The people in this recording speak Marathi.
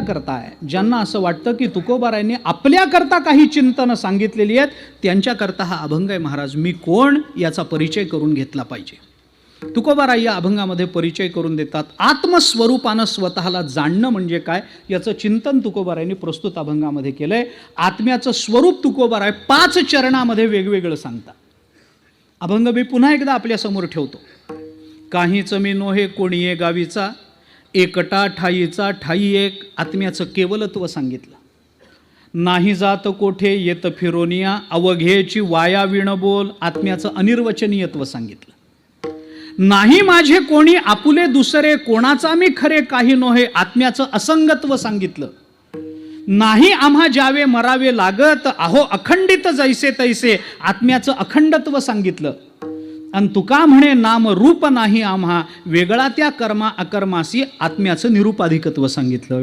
आपल्याकरता आहे ज्यांना असं वाटतं की तुकोबारायांनी आपल्याकरता काही चिंतनं सांगितलेली आहेत त्यांच्याकरता हा अभंग आहे महाराज. मी कोण याचा परिचय करून घेतला पाहिजे? तुकोबाराय या अभंगामध्ये परिचय करून देतात आत्मस्वरूपानं स्वतःला जाणणं म्हणजे काय? याचं चिंतन तुकोबारायांनी प्रस्तुत अभंगामध्ये केलं आहे आत्म्याचं स्वरूप तुकोबाराय पाच चरणामध्ये वेगवेगळं सांगतात. अभंग मी पुन्हा एकदा आपल्यासमोर ठेवतो. काहीच मी नोहे कोणीये गावीचा. एकटा ठाईचा ठाई एक. आत्म्याचं केवलत्व सांगितलं. नाही जात कोठे येत फिरोनिया. अवघेची वाया विण बोल. आत्म्याचं अनिर्वचनीयत्व सांगितलं. नाही माझे कोणी आपुले दुसरे कोणाचा मी खरे काही नोहे. आत्म्याचं असंगत्व सांगितलं. नाही आम्हा ज्यावे मरावे लागत. अहो अखंडित जैसे तैसे. आत्म्याचं अखंडत्व सांगितलं. आणि तुका म्हणे नाम रूप नाही आम्हा वेगळा त्या कर्मा अकर्मासी आत्म्याचं निरुपाधिकत्व सांगितलं.